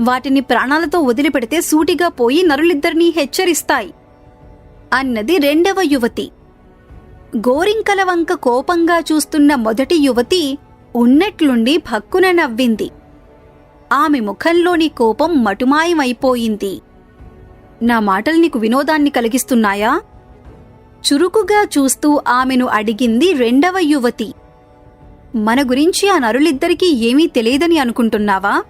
వాటిని ప్రాణాలతో వదిలిపెడితే సూటిగా పోయి నరులిద్దరినీ హెచ్చరిస్తాయి అన్నది రెండవ యువతి. గోరింకల వంక కోపంగా చూస్తున్న మొదటి యువతి ఉన్నట్లుండి భక్కున నవ్వింది. ఆమె ముఖంలోని కోపం మటుమాయమైపోయింది. నా మాటలు నీకు వినోదాన్ని కలిగిస్తున్నాయా? చురుకుగా చూస్తూ ఆమెను అడిగింది రెండవ యువతి. మన గురించి ఆ నరులిద్దరికీ ఏమీ తెలియదని అనుకుంటున్నావా?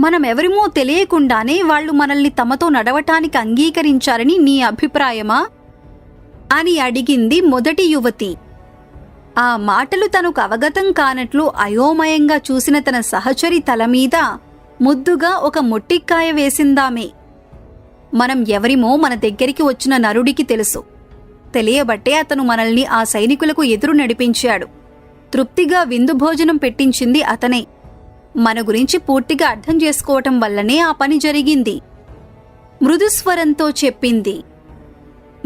మనమెవరిమో తెలియకుండానే వాళ్ళు మనల్ని తమతో నడవటానికి అంగీకరించారని నీ అభిప్రాయమా? అని అడిగింది మొదటి యువతి. ఆ మాటలు తనకు అవగతం కానట్లు అయోమయంగా చూసిన తన సహచరి తల మీద ముద్దుగా ఒక మొట్టిక్కాయ వేసిందామే. మనం ఎవరిమో మన దగ్గరికి వచ్చిన నరుడికి తెలుసు. తెలియబట్టే అతను మనల్ని ఆ సైనికులకు ఎదురు నడిపించాడు. తృప్తిగా విందు భోజనం పెట్టించింది అతనే. మన గురించి పూర్తిగా అర్థం చేసుకోవటం వల్లనే ఆ పని జరిగింది. మృదుస్వరంతో చెప్పింది.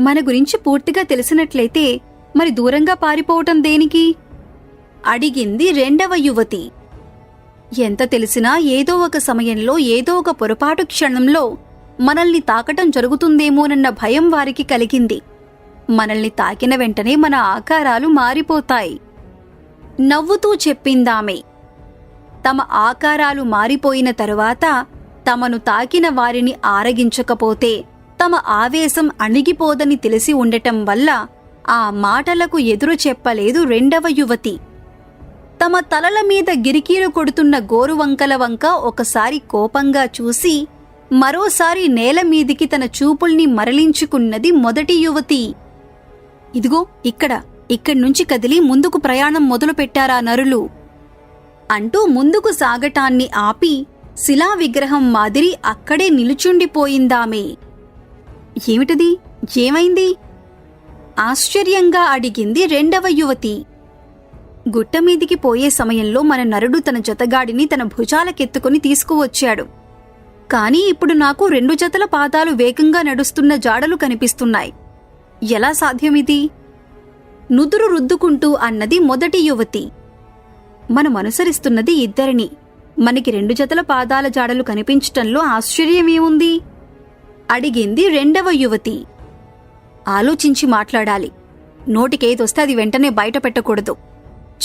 మన గురించి పూర్తిగా తెలిసినట్లయితే మరి దూరంగా పారిపోవటం దేనికి? అడిగింది రెండవ యువతి. ఎంత తెలిసినా ఏదో ఒక సమయంలో ఏదో ఒక పొరపాటు క్షణంలో మనల్ని తాకటం జరుగుతుందేమోనన్న భయం వారికి కలిగింది. మనల్ని తాకిన వెంటనే మన ఆకారాలు మారిపోతాయి. నవ్వుతూ చెప్పిందామె. తమ ఆకారాలు మారిపోయిన తరువాత తమను తాకిన వారిని ఆరగించకపోతే తమ ఆవేశం అణిగిపోదని తెలిసి ఉండటం వల్ల ఆ మాటలకు ఎదురు చెప్పలేదు రెండవ యువతి. తమ తలల మీద గిరికీలు కొడుతున్న గోరువంకల వంక ఒకసారి కోపంగా చూసి మరోసారి నేల మీదికి తన చూపుల్ని మరలించుకున్నది మొదటి యువతి. ఇదిగో ఇక్కడ ఇక్కడి నుంచి కదిలి ముందుకు ప్రయాణం మొదలుపెట్టారా నరులు? అంటూ ముందుకు సాగటాన్ని ఆపి శిలా విగ్రహం మాదిరి అక్కడే నిలుచుండిపోయిందామే. ఏమిటది? ఏమైంది? ఆశ్చర్యంగా అడిగింది రెండవ యువతి. గుట్టమీదికి పోయే సమయంలో మన నరుడు తన జతగాడిని తన భుజాలకెత్తుకుని తీసుకువచ్చాడు. కానీ ఇప్పుడు నాకు రెండు జతల పాదాలు వేగంగా నడుస్తున్న జాడలు కనిపిస్తున్నాయి. ఎలా సాధ్యమిది? నుదురు రుద్దుకుంటూ అన్నది మొదటి యువతి. మనం అనుసరిస్తున్నది ఇద్దరిని. మనకి రెండు జతల పాదాల జాడలు కనిపించటంలో ఆశ్చర్యమేముంది? అడిగింది రెండవ యువతి. ఆలోచించి మాట్లాడాలి. నోటికేదొస్తే అది వెంటనే బయట పెట్టకూడదు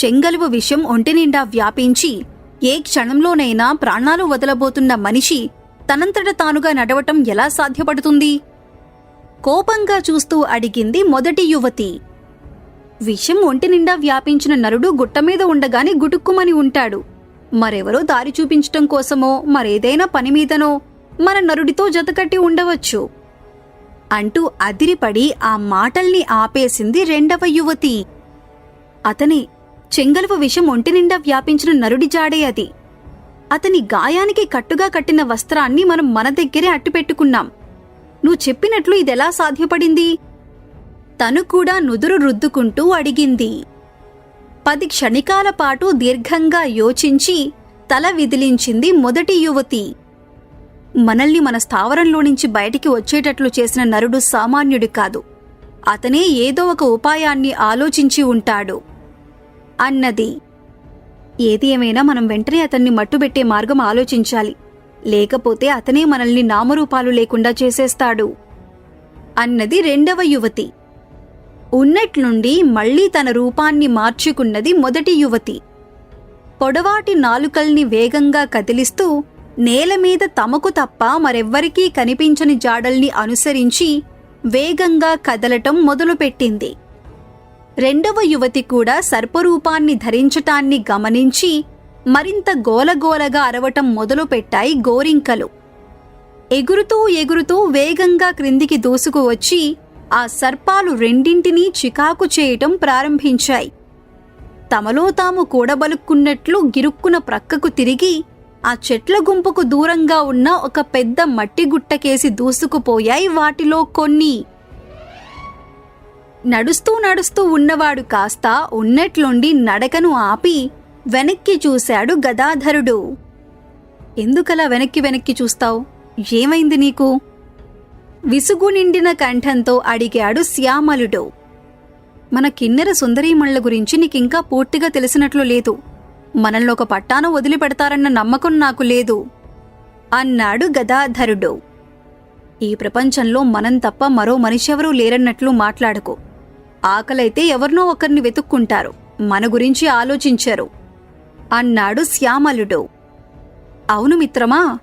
చెంగలువ విషయం ఒంటి నిండా వ్యాపించి ఏ క్షణంలోనైనా ప్రాణాలు వదలబోతున్న మనిషి తనంతట తానుగా నడవటం ఎలా సాధ్యపడుతుంది? కోపంగా చూస్తూ అడిగింది మొదటి యువతి. విషం ఒంటి నిండా వ్యాపించిన నరుడు గుట్టమీద ఉండగానే గుటుక్కుమని ఉంటాడు. మరెవరో దారి చూపించటం కోసమో మరేదైనా పని మీదనో మన నరుడితో జతకట్టి ఉండవచ్చు. అంటూ అదిరిపడి ఆ మాటల్ని ఆపేసింది రెండవ యువతి. అతని చెంగలువ విషం ఒంటి నిండా వ్యాపించిన నరుడి జాడే అది. అతని గాయానికి కట్టుగా కట్టిన వస్త్రాన్ని మనం మన దగ్గరే అట్టిపెట్టుకున్నాం. నువ్వు చెప్పినట్లు ఇదెలా సాధ్యపడింది? తను కూడా నుదురు రుద్దుకుంటూ అడిగింది. పది క్షణికాల పాటు దీర్ఘంగా యోచించి తల విదిలించింది మొదటి యువతి. మనల్ని మన స్థావరంలో నుంచి బయటికి వచ్చేటట్లు చేసిన నరుడు సామాన్యుడు కాదు. అతనే ఏదో ఒక ఉపాయాన్ని ఆలోచించి ఉంటాడు. అన్నది. ఏది ఏమైనా మనం వెంటనే అతన్ని మట్టుబెట్టే మార్గం ఆలోచించాలి. లేకపోతే అతనే మనల్ని నామరూపాలు లేకుండా చేసేస్తాడు. అన్నది రెండవ యువతి. ఉన్నట్లుండి మళ్ళీ తన రూపాన్ని మార్చుకున్నది మొదటి యువతి. పొడవాటి నాలుకల్ని వేగంగా కదిలిస్తూ నేల మీద తమకు తప్ప మరెవ్వరికీ కనిపించని జాడల్ని అనుసరించి వేగంగా కదలటం మొదలుపెట్టింది. రెండవ యువతి కూడా సర్పరూపాన్ని ధరించటాన్ని గమనించి మరింత గోలగోలగా అరవటం మొదలుపెట్టాయి గోరింకలు. ఎగురుతూ ఎగురుతూ వేగంగా క్రిందికి దూసుకువచ్చి ఆ సర్పాలు రెండింటినీ చికాకు చేయటం ప్రారంభించాయి. తమలో తాము కూడబలుక్కున్నట్లు గిరుక్కున ప్రక్కకు తిరిగి ఆ చెట్ల గుంపుకు దూరంగా ఉన్న ఒక పెద్ద మట్టి గుట్టకేసి దూసుకుపోయాయి వాటిలో కొన్ని. నడుస్తూ నడుస్తూ ఉన్నవాడు కాస్త ఉన్నట్లుండి నడకను ఆపి వెనక్కి చూశాడు గదాధరుడు. ఎందుకలా వెనక్కి వెనక్కి చూస్తావు? ఏమైంది నీకు? విసుగు నిండిన కంఠంతో అడిగాడు శ్యామలుడు. మన కిన్నెర సుందరీమణుల గురించి నీకింకా పూర్తిగా తెలిసినట్లు లేదు. మనల్ని ఒక పట్టాన వదిలిపెడతారన్న నమ్మకం నాకు లేదు. అన్నాడు గదాధరుడు. ఈ ప్రపంచంలో మనం తప్ప మరో మనిషెవరూ లేరన్నట్లు మాట్లాడకు. ఆకలైతే ఎవరినో ఒకరిని వెతుక్కుంటారు. మన గురించి ఆలోచించరు. అన్నాడు శ్యామలుడు. అవును మిత్రమా?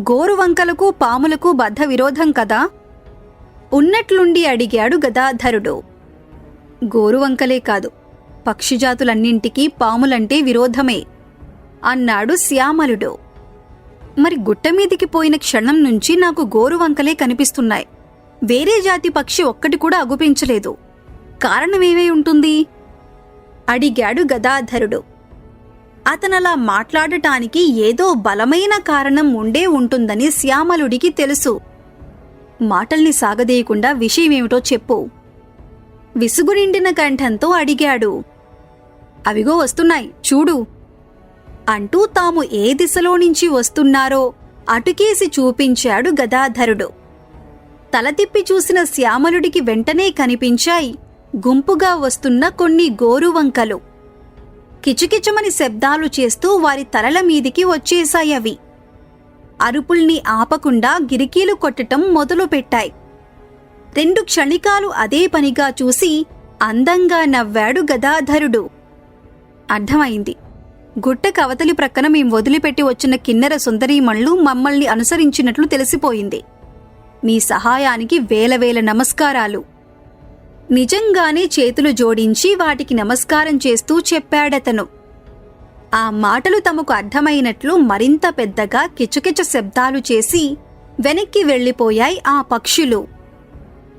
గోరువంకలకు పాములకు బద్ధ విరోధం కదా? ఉన్నట్లుండి అడిగాడు గదాధరుడు. గోరువంకలే కాదు పక్షిజాతులన్నింటికీ పాములంటే విరోధమే అన్నాడు శ్యామలుడు. మరి గుట్టమీదికి పోయిన క్షణం నుంచి నాకు గోరువంకలే కనిపిస్తున్నాయి. వేరే జాతి పక్షి ఒక్కటి కూడా అగుపించలేదు. కారణమేమై ఉంటుంది? అడిగాడు గదాధరుడు. అతనలా మాట్లాడటానికి ఏదో బలమైన కారణం ఉండే ఉంటుందని శ్యామలుడికి తెలుసు. మాటల్ని సాగదీయకుండా విషయమేమిటో చెప్పు. విసుగునిండిన కంఠంతో అడిగాడు. అవిగో వస్తున్నాయి చూడు. అంటూ తాము ఏ దిశలో నుంచి వస్తున్నారో అటుకేసి చూపించాడు గదాధరుడు. తల తిప్పి చూసిన శ్యామలుడికి వెంటనే కనిపించాయి గుంపుగా వస్తున్న కొన్ని గోరువంకలు. కిచకిచమని శబ్దాలు చేస్తూ వారి తలల మీదికి వచ్చేశాయవి అరుపుల్ని ఆపకుండా గిరికీలు కొట్టటం మొదలుపెట్టాయి. రెండు క్షణికాలు అదే పనిగా చూసి అందంగా నవ్వాడు గదాధరుడు. అర్థమైంది. గుట్ట కవతలి ప్రక్కన మేం వదిలిపెట్టి వచ్చిన కిన్నెర సుందరీమణులు మమ్మల్ని అనుసరించినట్లు తెలిసిపోయింది. మీ సహాయానికి వేల వేల నమస్కారాలు. నిజంగానే చేతులు జోడించి వాటికి నమస్కారం చేస్తూ చెప్పాడతను. ఆ మాటలు తమకు అర్థమైనట్లు మరింత పెద్దగా కిచకిచ శబ్దాలు చేసి వెనక్కి వెళ్ళిపోయాయి ఆ పక్షులు.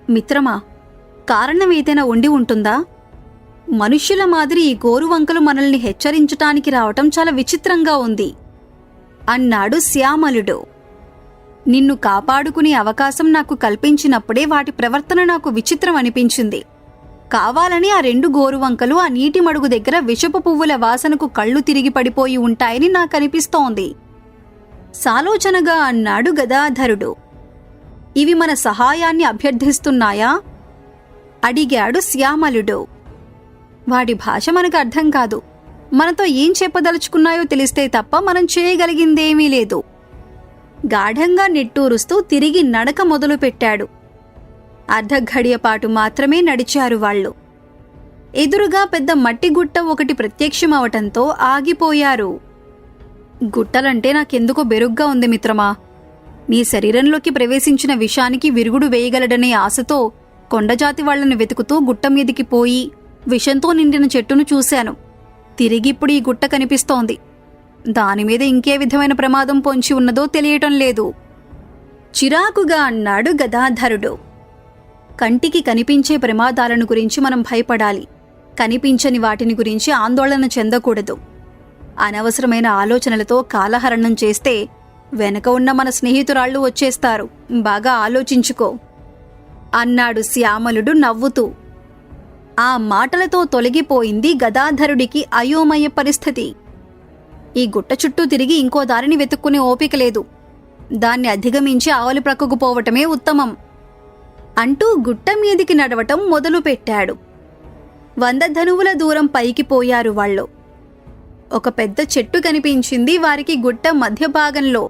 మిత్రమా కారణం ఏదైనా ఉండి ఉంటుందా? మనుష్యుల మాదిరి ఈ గోరువంకలు మనల్ని హెచ్చరించటానికి రావటం చాలా విచిత్రంగా ఉంది అన్నాడు శ్యామలుడు. నిన్ను కాపాడుకునే అవకాశం నాకు కల్పించినప్పుడే వాటి ప్రవర్తన నాకు విచిత్రం అనిపించింది. కావాలని ఆ రెండు గోరువంకలు ఆ నీటి మడుగు దగ్గర విషపు పువ్వుల వాసనకు కళ్ళు తిరిగి పడిపోయి ఉంటాయని నాకనిపిస్తోంది. సాలోచనగా అన్నాడు గదాధరుడు. ఇవి మన సహాయాన్ని అభ్యర్థిస్తున్నాయా? అడిగాడు శ్యామలుడు. వాడి భాష మనకు అర్థం కాదు. మనతో ఏం చెప్పదలుచుకున్నాయో తెలిస్తే తప్ప మనం చేయగలిగిందేమీ లేదు. గాఢంగా నిట్టూరుస్తూ తిరిగి నడక మొదలుపెట్టాడు. అర్ధఘడియపాటు మాత్రమే నడిచారు వాళ్ళు. ఎదురుగా పెద్ద మట్టి గుట్ట ఒకటి ప్రత్యక్షమవటంతో ఆగిపోయారు. గుట్టలంటే నాకెందుకో బెరుగ్గా ఉంది మిత్రమా. నీ శరీరంలోకి ప్రవేశించిన విషానికి విరుగుడు వేయగలడనే ఆశతో కొండజాతి వాళ్ళను వెతుకుతూ గుట్ట మీదికి పోయి విషంతో నిండిన చెట్టును చూశాను. తిరిగిప్పుడు ఈ గుట్ట కనిపిస్తోంది. దానిమీద ఇంకే విధమైన ప్రమాదం పొంచి ఉన్నదో తెలియటం లేదు. చిరాకుగా అన్నాడు గదాధరుడు. కంటికి కనిపించే ప్రమాదాలను గురించి మనం భయపడాలి. కనిపించని వాటిని గురించి ఆందోళన చెందకూడదు. అనవసరమైన ఆలోచనలతో కాలహరణం చేస్తే వెనక ఉన్న మన స్నేహితురాళ్ళు వచ్చేస్తారు. బాగా ఆలోచించుకో. అన్నాడు శ్యామలుడు నవ్వుతూ. ఆ మాటలతో తొలగిపోయింది గదాధరుడికి అయోమయ పరిస్థితి. ఈ గుట్ట చుట్టూ తిరిగి ఇంకో దారిని వెతుక్కునే ఓపిక లేదు. దాన్ని అధిగమించి ఆవలి ప్రక్కకు పోవటమే ఉత్తమం. అంటూ గుట్ట మీదికి నడవటం మొదలుపెట్టాడు వంద ధనువుల దూరం పైకి పోయారు వాళ్ళు. ఒక పెద్ద చెట్టు కనిపించింది వారికి గుట్ట మధ్య భాగంలో.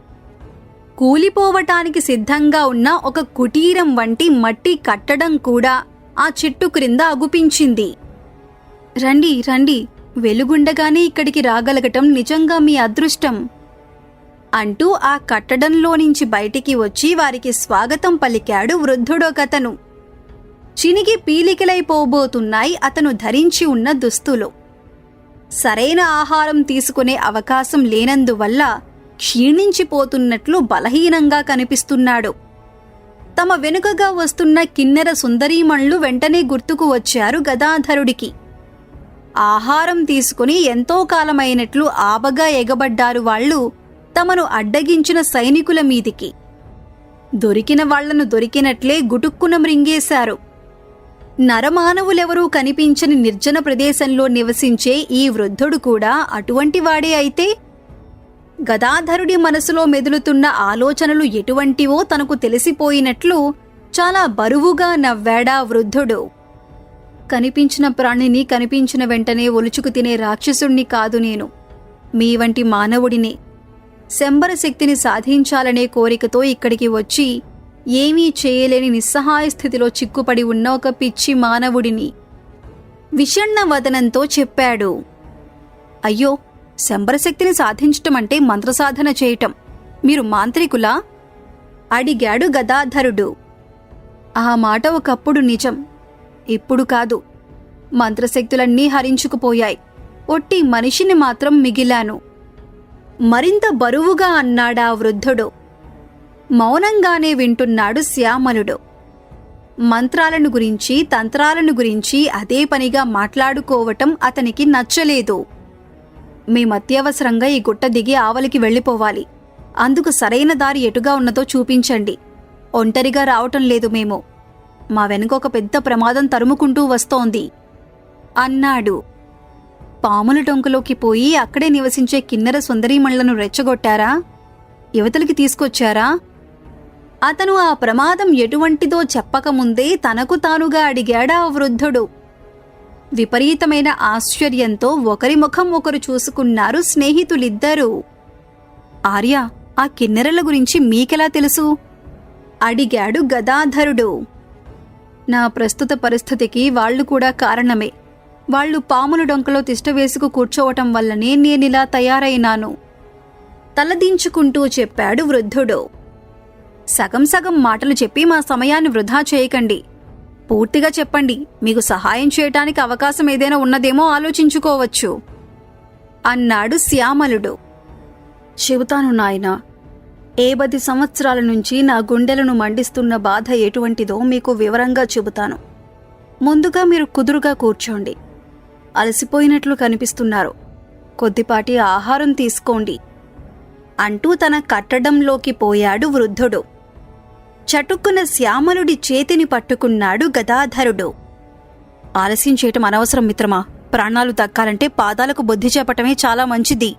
కూలిపోవటానికి సిద్ధంగా ఉన్న ఒక కుటీరం వంటి మట్టి కట్టడం కూడా ఆ చెట్టు క్రింద అగుపించింది. రండి రండి వెలుగుండగానే ఇక్కడికి రాగలగటం నిజంగా మీ అదృష్టం అంటూ ఆ కట్టడంలో నుంచి బయటికి వచ్చి వారికి స్వాగతం పలికాడు వృద్ధుడొకతను చినిగి పీలికలైపోబోతున్నాయి అతను ధరించి ఉన్న దుస్తులు. సరైన ఆహారం తీసుకునే అవకాశం లేనందువల్ల క్షీణించిపోతున్నట్లు బలహీనంగా కనిపిస్తున్నాడు. తమ వెనుకగా వస్తున్న కిన్నెర సుందరీమణులు వెంటనే గుర్తుకు వచ్చారు గదాధరుడికి. ఆహారం తీసుకుని ఎంతో కాలమైనట్లు ఆబగా ఎగబడ్డారు వాళ్ళు తమను అడ్డగించిన సైనికుల మీదికి. దొరికిన వాళ్ళను దొరికినట్లే గుటుక్కున మృంగేశారు. నరమానవులెవరూ కనిపించని నిర్జన ప్రదేశంలో నివసించే ఈ వృద్ధుడు కూడా అటువంటి వాడే అయితే? గదాధరుడి మనసులో మెదులుతున్న ఆలోచనలు ఎటువంటివో తనకు తెలిసిపోయినట్లు చాలా బరువుగా నవ్వాడా వృద్ధుడు. కనిపించిన ప్రాణిని కనిపించిన వెంటనే ఒలుచుకు తినే రాక్షసుణ్ణి కాదు నేను. మీ వంటి మానవుడిని శంబర శక్తిని సాధించాలనే కోరికతో ఇక్కడికి వచ్చి ఏమీ చేయలేని నిస్సహాయ స్థితిలో చిక్కుపడి ఉన్న ఒక పిచ్చి మానవుడిని విషణ్ణ వదనంతో చెప్పాడు. అయ్యో శంబరశక్తిని సాధించటం అంటే మంత్రసాధన చేయటం. మీరు మాంత్రికులా? అడిగాడు గదాధరుడు. ఆ మాట ఒకప్పుడు నిజం. ఇప్పుడు కాదు. మంత్రశక్తులన్నీ హరించుకుపోయాయి. ఒట్టి మనిషిని మాత్రం మిగిలాను. మరింత బరువుగా అన్నాడా వృద్ధుడు. మౌనంగానే వింటున్నాడు శ్యామలుడు. మంత్రాలను గురించి తంత్రాలను గురించి అదే పనిగా మాట్లాడుకోవటం అతనికి నచ్చలేదు. మేమత్యవసరంగా ఈ గుట్ట దిగి ఆవలికి వెళ్ళిపోవాలి. అందుకు సరైన దారి ఎటుగా ఉన్నదో చూపించండి. ఒంటరిగా రావటం లేదు మేము. మా వెనుక ఒక పెద్ద ప్రమాదం తరుముకుంటూ వస్తోంది. అన్నాడు. పాముల టొంకులోకి పోయి అక్కడే నివసించే కిన్నెర సుందరీమణులను రెచ్చగొట్టారా? యువతలకి తీసుకొచ్చారా? అతను ఆ ప్రమాదం ఎటువంటిదో చెప్పకముందే తనకు తానుగా అడిగాడా ఆ వృద్ధుడు. విపరీతమైన ఆశ్చర్యంతో ఒకరి ముఖం ఒకరు చూసుకున్నారు స్నేహితులిద్దరూ. ఆర్య ఆ కిన్నెరల గురించి మీకెలా తెలుసు? అడిగాడు గదాధరుడు. నా ప్రస్తుత పరిస్థితికి వాళ్ళు కూడా కారణమే. వాళ్ళు పాముల డొంకలో తిష్ట వేసుకు కూర్చోవటం వల్లనే నేనిలా తయారైనాను. తలదించుకుంటూ చెప్పాడు వృద్ధుడు. సగం సగం మాటలు చెప్పి మా సమయాన్ని వృధా చేయకండి. పూర్తిగా చెప్పండి మీకు సహాయం చేయటానికి అవకాశం ఏదైనా ఉన్నదేమో ఆలోచించుకోవచ్చు. అన్నాడు శ్యామలుడు. చెబుతాను నాయనా ఏ పది సంవత్సరాల నుంచి నా గుండెలను మండిస్తున్న బాధ ఎటువంటిదో మీకు వివరంగా చెబుతాను. ముందుగా మీరు కుదురుగా కూర్చోండి. అలసిపోయినట్లు కనిపిస్తున్నారు. కొద్దిపాటి ఆహారం తీసుకోండి. అంటూ తన కట్టడంలోకి పోయాడు వృద్ధుడు. చటుక్కున శ్యామలుడి చేతిని పట్టుకున్నాడు గదాధరుడు. ఆలస్యం చేయటం అనవసరం మిత్రమా? ప్రాణాలు దక్కాలంటే పాదాలకు బుద్ధి చెప్పటమే చాలా మంచిది.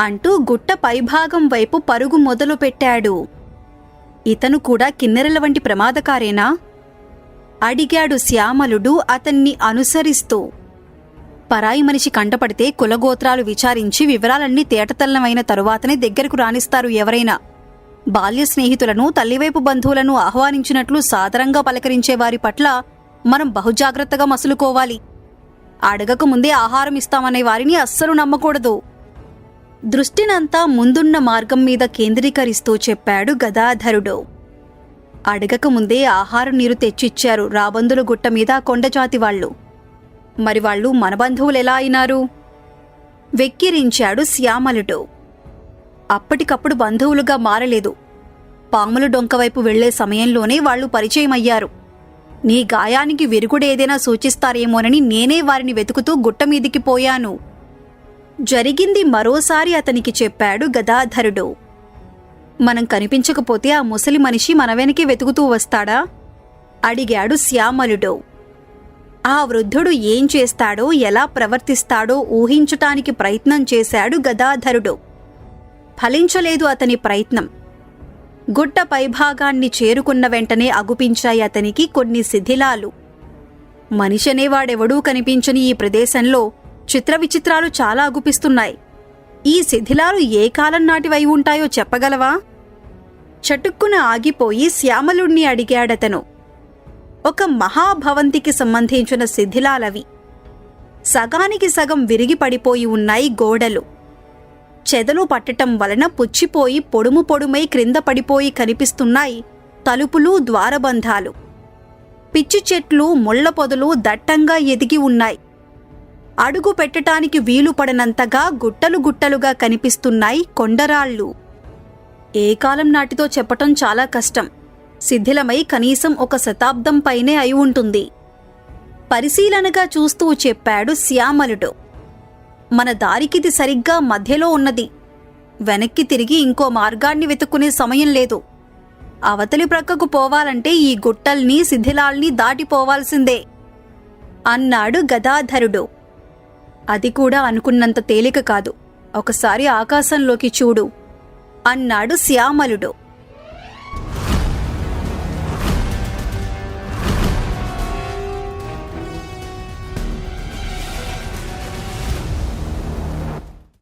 అంటూ గుట్ట పైభాగం వైపు పరుగు మొదలుపెట్టాడు ఇతను కూడా కిన్నెరల వంటి ప్రమాదకారేనా? అడిగాడు శ్యామలుడు అతన్ని అనుసరిస్తూ. పరాయి మనిషి కంటపడితే కులగోత్రాలు విచారించి వివరాలన్నీ తేటతల్లమైన తరువాతనే దగ్గరకు రాణిస్తారు ఎవరైనా. బాల్య స్నేహితులను తల్లివైపు బంధువులను ఆహ్వానించినట్లు సాదరంగా పలకరించే వారి పట్ల మనం బహుజాగ్రత్తగా మసులుకోవాలి. అడగక ముందే ఆహారం ఇస్తామనే వారిని అస్సలు నమ్మకూడదు. దృష్టినంతా ముందున్న మార్గం మీద కేంద్రీకరిస్తూ చెప్పాడు గదాధరుడు. అడగక ముందే ఆహారం నీరు తెచ్చిచ్చారు రాబందుల గుట్ట మీద కొండజాతి వాళ్ళు. మరి వాళ్ళు మన బంధువులు ఎలా అయినారు? వెక్కిరించాడు శ్యామలుడు. అప్పటికప్పుడు బంధువులుగా మారలేదు. పాముల డొంక వైపు వెళ్ళే సమయంలోనే వాళ్ళు పరిచయమయ్యారు. నీ గాయానికి విరుగుడేదైనా సూచిస్తారేమోనని నేనే వారిని వెతుకుతూ గుట్ట మీదికి పోయాను. జరిగింది మరోసారి అతనికి చెప్పాడు గదాధరుడు. మనం కనిపించకపోతే ఆ ముసలి మనిషి మన వెనకే వెతుకుతూ వస్తాడా? అడిగాడు శ్యామలుడు. ఆ వృద్ధుడు ఏం చేస్తాడో ఎలా ప్రవర్తిస్తాడో ఊహించటానికి ప్రయత్నం చేశాడు గదాధరుడు. ఫలించలేదు అతని ప్రయత్నం. గుట్ట పైభాగాన్ని చేరుకున్న వెంటనే అగుపించాయి అతనికి కొన్ని శిథిలాలు. మనిషనేవాడెవడూ కనిపించని ఈ ప్రదేశంలో చిత్ర విచిత్రాలు చాలా అగుపిస్తున్నాయి. ఈ శిథిలాలు ఏ కాలం నాటివై ఉంటాయో చెప్పగలవా? చటుక్కున ఆగిపోయి శ్యామలుణ్ణి అడిగాడతను. ఒక మహాభవంతికి సంబంధించిన శిథిలాలవి. సగానికి సగం విరిగి పడిపోయి ఉన్నాయి గోడలు. చెదలు పట్టటం వలన పుచ్చిపోయి పొడుము పొడుమై క్రింద పడిపోయి కనిపిస్తున్నాయి తలుపులు ద్వారబంధాలు. పిచ్చి చెట్లు ముళ్ళ పొదలు దట్టంగా ఎదిగి ఉన్నాయి. అడుగు పెట్టటానికి వీలు పడనంతగా గుట్టలు గుట్టలుగా కనిపిస్తున్నాయి కొండరాళ్ళు. ఏ కాలం నాటితో చెప్పటం చాలా కష్టం. శిథిలమై కనీసం ఒక శతాబ్దం పైనే అయి ఉంటుంది. పరిశీలనగా చూస్తూ చెప్పాడు శ్యామలుడు. మన దారికిది సరిగ్గా మధ్యలో ఉన్నది. వెనక్కి తిరిగి ఇంకో మార్గాన్ని వెతుక్కునే సమయం లేదు. అవతలి ప్రక్కకు పోవాలంటే ఈ గుట్టల్ని శిథిలాల్ని దాటిపోవాల్సిందే. అన్నాడు గదాధరుడు. అది కూడా అనుకున్నంత తేలిక కాదు. ఒకసారి ఆకాశంలోకి చూడు. అన్నాడు శ్యామలుడు.